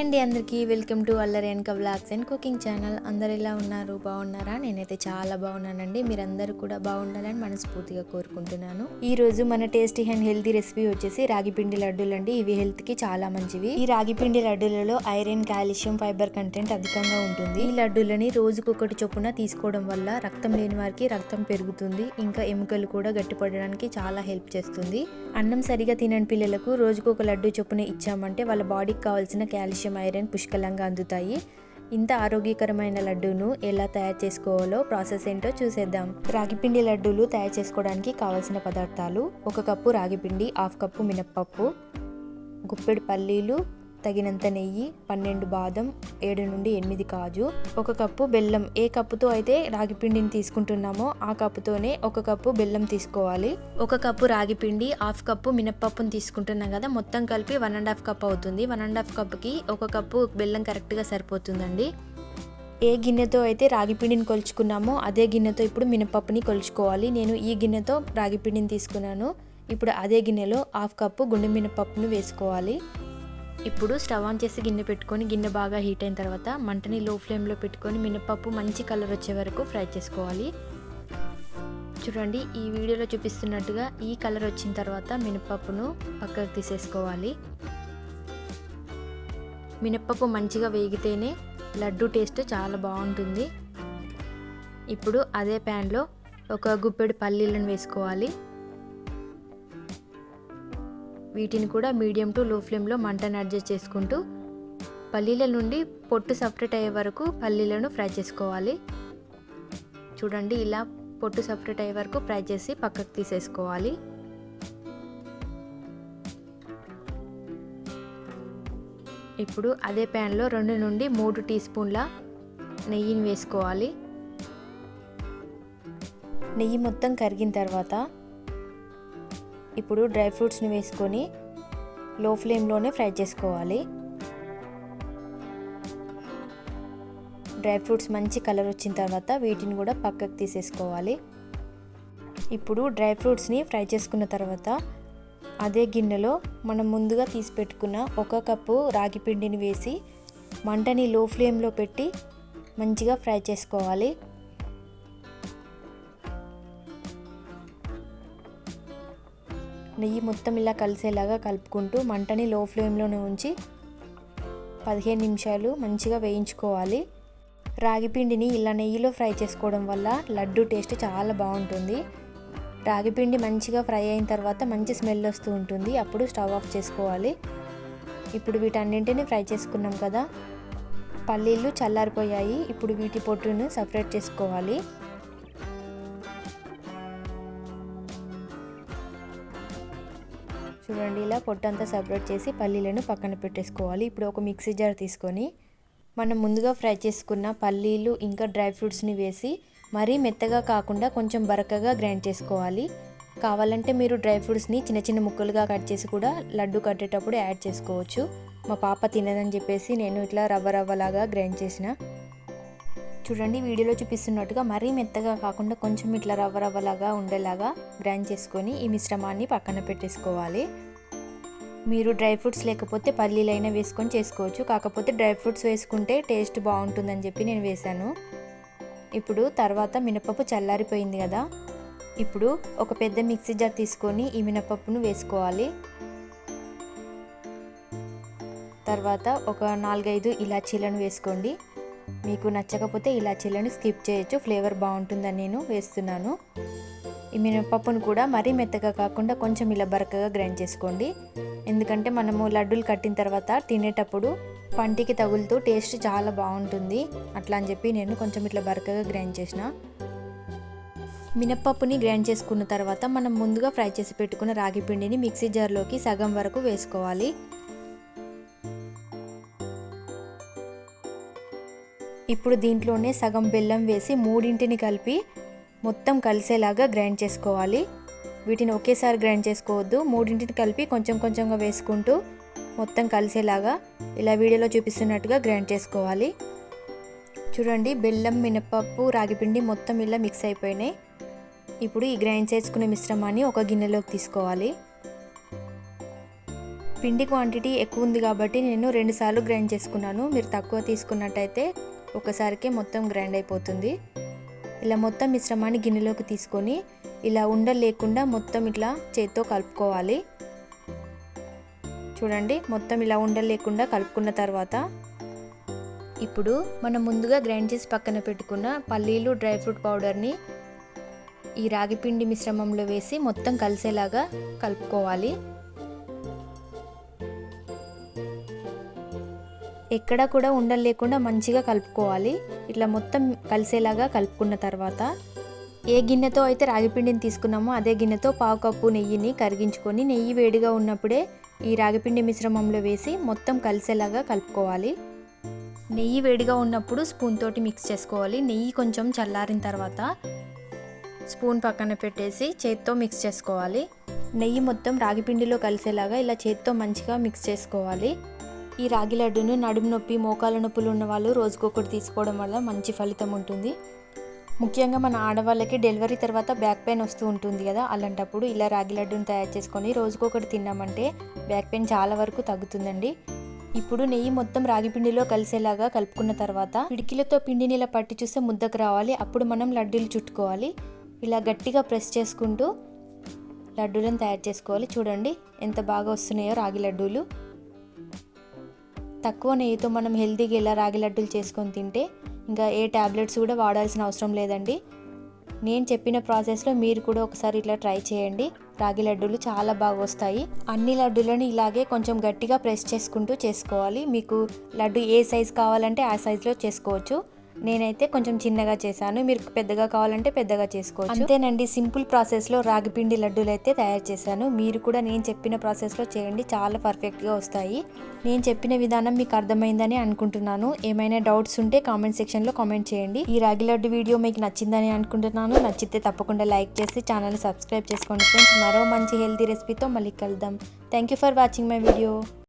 అండి అందరికీ. Welcome to అల్లరి వెనక బ్లాగ్స్ అండ్ కుకింగ్ ఛానల్. అందరు ఎలా ఉన్నారు? బాగున్నారా? నేనైతే చాలా బాగున్నానండి. మీరందరూ కూడా బాగుండాలని మనస్ఫూర్తిగా కోరుకుంటున్నాను. ఈ రోజు మన టేస్టీ అండ్ హెల్తీ రెసిపీ వచ్చేసి రాగి పిండి లడ్డూలు అండి. ఇవి హెల్త్కి చాలా మంచివి. ఈ రాగి పిండి లడ్డూలలో ఐరన్ కాల్షియం ఫైబర్ కంటెంట్ అధికంగా ఉంటుంది. ఈ లడ్డూలని రోజుకొకటి చొప్పున తీసుకోవడం వల్ల రక్తం లేని వారికి రక్తం పెరుగుతుంది. ఇంకా ఎముకలు కూడా గట్టిపడడానికి చాలా హెల్ప్ చేస్తుంది. అన్నం సరిగా తినని పిల్లలకు రోజుకు ఒక లడ్డు చొప్పున ఇచ్చామంటే వాళ్ళ బాడీకి కావాల్సిన కాల్షియం ఐరన్ పుష్కలంగా అందుతాయి. ఇంత ఆరోగ్యకరమైన లడ్డూను ఎలా తయారు చేసుకోవాలో ప్రాసెస్ ఏంటో చూసేద్దాం. రాగిపిండి లడ్డూలు తయారు చేసుకోవడానికి కావాల్సిన పదార్థాలు ఒక కప్పు రాగిపిండి హాఫ్ కప్పు మినప్పప్పు గుప్పెడు పల్లీలు తగినంత నెయ్యి పన్నెండు బాదం ఏడు నుండి ఎనిమిది కాజు ఒక కప్పు బెల్లం. ఏ కప్పుతో అయితే రాగి పిండిని తీసుకుంటున్నామో ఆ కప్పుతోనే ఒక కప్పు బెల్లం తీసుకోవాలి. ఒక కప్పు రాగి పిండి హాఫ్ కప్పు మినప్పప్పును తీసుకుంటున్నాం కదా మొత్తం కలిపి వన్ అండ్ హాఫ్ కప్ అవుతుంది. వన్ అండ్ హాఫ్ కప్కి ఒక కప్పు బెల్లం కరెక్ట్గా సరిపోతుందండి. ఏ గిన్నెతో అయితే రాగిపిండిని కొలుచుకున్నామో అదే గిన్నెతో ఇప్పుడు మినపప్పుని కొలుచుకోవాలి. నేను ఈ గిన్నెతో రాగి పిండిని తీసుకున్నాను. ఇప్పుడు అదే గిన్నెలో హాఫ్ కప్పు గుండె మినపప్పును వేసుకోవాలి. ఇప్పుడు స్టవ్ ఆన్ చేసి గిన్నె పెట్టుకొని గిన్నె బాగా హీట్ అయిన తర్వాత మంటని లో ఫ్లేమ్లో పెట్టుకొని మినపప్పు మంచి కలర్ వచ్చే వరకు ఫ్రై చేసుకోవాలి. చూడండి ఈ వీడియోలో చూపిస్తున్నట్టుగా ఈ కలర్ వచ్చిన తర్వాత మినపప్పును పక్కకు తీసేసుకోవాలి. మినప్పప్పు మంచిగా వేగితేనే లడ్డు టేస్ట్ చాలా బాగుంటుంది. ఇప్పుడు అదే ప్యాన్లో ఒక గుప్పెడు పల్లీలను వేసుకోవాలి. వీటిని కూడా మీడియం టు లో ఫ్లేమ్లో మంటను అడ్జస్ట్ చేసుకుంటూ పల్లీల నుండి పొట్టు సపరేట్ అయ్యే వరకు పల్లీలను ఫ్రై చేసుకోవాలి. చూడండి ఇలా పొట్టు సపరేట్ అయ్యే వరకు ఫ్రై చేసి పక్కకు తీసేసుకోవాలి. ఇప్పుడు అదే ప్యాన్లో రెండు నుండి మూడు టీ స్పూన్ల నెయ్యిని వేసుకోవాలి. నెయ్యి మొత్తం కరిగిన తర్వాత ఇప్పుడు డ్రై ఫ్రూట్స్ని వేసుకొని లో ఫ్లేమ్లోనే ఫ్రై చేసుకోవాలి. డ్రై ఫ్రూట్స్ మంచి కలర్ వచ్చిన తర్వాత వీటిని కూడా పక్కకు తీసేసుకోవాలి. ఇప్పుడు డ్రై ఫ్రూట్స్ని ఫ్రై చేసుకున్న తర్వాత అదే గిన్నెలో మనం ముందుగా తీసి పెట్టుకున్న ఒక కప్పు రాగి పిండిని వేసి మంటని లో ఫ్లేమ్లో పెట్టి మంచిగా ఫ్రై చేసుకోవాలి. నెయ్యి మొత్తం ఇలా కలిసేలాగా కలుపుకుంటూ మంటని లో ఫ్లేమ్లోనే ఉంచి పదిహేను నిమిషాలు మంచిగా వేయించుకోవాలి. రాగి పిండిని ఇలా నెయ్యిలో ఫ్రై చేసుకోవడం వల్ల లడ్డు టేస్ట్ చాలా బాగుంటుంది. రాగి పిండి మంచిగా ఫ్రై అయిన తర్వాత మంచి స్మెల్ వస్తూ ఉంటుంది. అప్పుడు స్టవ్ ఆఫ్ చేసుకోవాలి. ఇప్పుడు వీటన్నింటిని ఫ్రై చేసుకున్నాం కదా. పల్లీలు చల్లారిపోయాయి. ఇప్పుడు వీటి పొట్టును సపరేట్ చేసుకోవాలి. చూడండి ఇలా పొట్టంతా సపరేట్ చేసి పల్లీలను పక్కన పెట్టేసుకోవాలి. ఇప్పుడు ఒక మిక్సీ జార్ తీసుకొని మనం ముందుగా ఫ్రై చేసుకున్న పల్లీలు ఇంకా డ్రై ఫ్రూట్స్ని వేసి మరీ మెత్తగా కాకుండా కొంచెం బరకగా గ్రైండ్ చేసుకోవాలి. కావాలంటే మీరు డ్రై ఫ్రూట్స్ని చిన్న చిన్న ముక్కలుగా కట్ చేసి కూడా లడ్డు కట్టేటప్పుడు యాడ్ చేసుకోవచ్చు. మా పాప తినదని చెప్పేసి నేను ఇట్లా రవ్వ రవ్వలాగా గ్రైండ్ చేసిన. చూడండి వీడియోలో చూపిస్తున్నట్టుగా మరీ మెత్తగా కాకుండా కొంచెం ఇట్లా రవ్వ రవ్వలాగా ఉండేలాగా గ్రైండ్ చేసుకొని ఈ మిశ్రమాన్ని పక్కన పెట్టేసుకోవాలి. మీరు డ్రై ఫ్రూట్స్ లేకపోతే పల్లీలైనా వేసుకొని చేసుకోవచ్చు. కాకపోతే డ్రై ఫ్రూట్స్ వేసుకుంటే టేస్ట్ బాగుంటుందని చెప్పి నేను వేశాను. ఇప్పుడు తర్వాత మినపప్పు చల్లారిపోయింది కదా. ఇప్పుడు ఒక పెద్ద మిక్సీ జార్ తీసుకొని ఈ మినపప్పును వేసుకోవాలి. తర్వాత ఒక నాలుగైదు ఇలాచీలను వేసుకోండి. మీకు నచ్చకపోతే ఇలాచీలను స్కిప్ చేయొచ్చు. ఫ్లేవర్ బాగుంటుందని నేను వేస్తున్నాను. ఈ మినపప్పును కూడా మరీ మెత్తగా కాకుండా కొంచెం ఇలా బరకగా గ్రైండ్ చేసుకోండి. ఎందుకంటే మనము లడ్డూలు కట్టిన తర్వాత తినేటప్పుడు పంటికి తగులుతూ టేస్ట్ చాలా బాగుంటుంది. అట్లా అని చెప్పి నేను కొంచెం ఇట్లా బరకగా గ్రైండ్ చేసిన. మినప్పప్పుని గ్రైండ్ చేసుకున్న తర్వాత మనం ముందుగా ఫ్రై చేసి పెట్టుకున్న రాగి పిండిని మిక్సీ జార్లోకి సగం వరకు వేసుకోవాలి. ఇప్పుడు దీంట్లోనే సగం బెల్లం వేసి మూడింటిని కలిపి మొత్తం కలిసేలాగా గ్రైండ్ చేసుకోవాలి. వీటిని ఒకేసారి గ్రైండ్ చేసుకోవద్దు. మూడింటిని కలిపి కొంచెం కొంచెంగా వేసుకుంటూ మొత్తం కలిసేలాగా ఇలా వీడియోలో చూపిస్తున్నట్టుగా గ్రైండ్ చేసుకోవాలి. చూడండి బెల్లం మినపప్పు రాగిపిండి మొత్తం ఇలా మిక్స్ అయిపోయినాయి. ఇప్పుడు ఈ గ్రైండ్ చేసుకునే మిశ్రమాన్ని ఒక గిన్నెలోకి తీసుకోవాలి. పిండి క్వాంటిటీ ఎక్కువ ఉంది కాబట్టి నేను రెండుసార్లు గ్రైండ్ చేసుకున్నాను. మీరు తక్కువ తీసుకున్నట్టయితే ఒకసారికే మొత్తం గ్రైండ్ అయిపోతుంది. ఇలా మొత్తం మిశ్రమాన్ని గిన్నెలోకి తీసుకొని ఇలా ఉండలు లేకుండా మొత్తం ఇట్లా చేత్తో కలుపుకోవాలి. చూడండి మొత్తం ఇలా ఉండలు లేకుండా కలుపుకున్న తర్వాత ఇప్పుడు మనం ముందుగా గ్రైండ్ చేసి పక్కన పెట్టుకున్న పల్లీలు డ్రై ఫ్రూట్ పౌడర్ని ఈ రాగిపిండి మిశ్రమంలో వేసి మొత్తం కలిసేలాగా కలుపుకోవాలి. ఎక్కడ కూడా ఉండలు లేకుండా మంచిగా కలుపుకోవాలి. ఇట్లా మొత్తం కలిసేలాగా కలుపుకున్న తర్వాత ఏ గిన్నెతో అయితే రాగిపిండిని తీసుకున్నామో అదే గిన్నెతో పావు కప్పు నెయ్యిని కరిగించుకొని నెయ్యి వేడిగా ఉన్నప్పుడే ఈ రాగిపిండి మిశ్రమంలో వేసి మొత్తం కలిసేలాగా కలుపుకోవాలి. నెయ్యి వేడిగా ఉన్నప్పుడు స్పూన్ తోటి మిక్స్ చేసుకోవాలి. నెయ్యి కొంచెం చల్లారిన తర్వాత స్పూన్ పక్కన పెట్టేసి చేత్తో మిక్స్ చేసుకోవాలి. నెయ్యి మొత్తం రాగి పిండిలో కలిసేలాగా ఇలా చేత్తో మంచిగా మిక్స్ చేసుకోవాలి. ఈ రాగి లడ్డును నడుము నొప్పి మోకాల నొప్పులు ఉన్న వాళ్ళు రోజుకొకటి తీసుకోవడం వల్ల మంచి ఫలితం ఉంటుంది. ముఖ్యంగా మన ఆడవాళ్ళకి డెలివరీ తర్వాత బ్యాక్ పెయిన్ వస్తూ ఉంటుంది కదా అలాంటప్పుడు ఇలా రాగి లడ్డును తయారు చేసుకొని రోజుకొకటి తిన్నామంటే బ్యాక్ పెయిన్ చాలా వరకు తగ్గుతుందండి. ఇప్పుడు నెయ్యి మొత్తం రాగి పిండిలో కలిసేలాగా కలుపుకున్న తర్వాత పిడికిలతో పిండిని ఇలా పట్టి చూస్తే ముద్దకు రావాలి. అప్పుడు మనం లడ్డూలు చుట్టుకోవాలి. ఇలా గట్టిగా ప్రెస్ చేసుకుంటూ లడ్డూలను తయారు చేసుకోవాలి. చూడండి ఎంత బాగా వస్తున్నాయో రాగి లడ్డూలు. తక్కువ నెయ్యితో మనం హెల్తీగా ఇలా రాగి లడ్డూలు చేసుకొని తింటే ఇంకా ఏ ట్యాబ్లెట్స్ కూడా వాడాల్సిన అవసరం లేదండి. నేను చెప్పిన ప్రాసెస్లో మీరు కూడా ఒకసారి ఇట్లా ట్రై చేయండి. రాగి లడ్డూలు చాలా బాగా వస్తాయి. అన్ని లడ్డూలను ఇలాగే కొంచెం గట్టిగా ప్రెస్ చేసుకుంటూ చేసుకోవాలి. మీకు లడ్డు ఏ సైజ్ కావాలంటే ఆ సైజులో చేసుకోవచ్చు. నేనైతే కొంచెం చిన్నగా చేశాను. మీరు పెద్దగా కావాలంటే పెద్దగా చేసుకోవచ్చు. అంతేనండి సింపుల్ ప్రాసెస్లో రాగి పిండి లడ్డూలు అయితే తయారు చేశాను. మీరు కూడా నేను చెప్పిన ప్రాసెస్లో చేయండి చాలా పర్ఫెక్ట్గా వస్తాయి. నేను చెప్పిన విధానం మీకు అర్థమైందని అనుకుంటున్నాను. ఏమైనా డౌట్స్ ఉంటే కామెంట్ సెక్షన్లో కామెంట్ చేయండి. ఈ రాగి లడ్డు వీడియో మీకు నచ్చిందని అనుకుంటున్నాను. నచ్చితే తప్పకుండా లైక్ చేసి ఛానల్ సబ్స్క్రైబ్ చేసుకోండి ఫ్రెండ్స్. మరో మంచి హెల్తీ రెసిపీతో మళ్ళీ కలుద్దాం. Thank you for watching my video.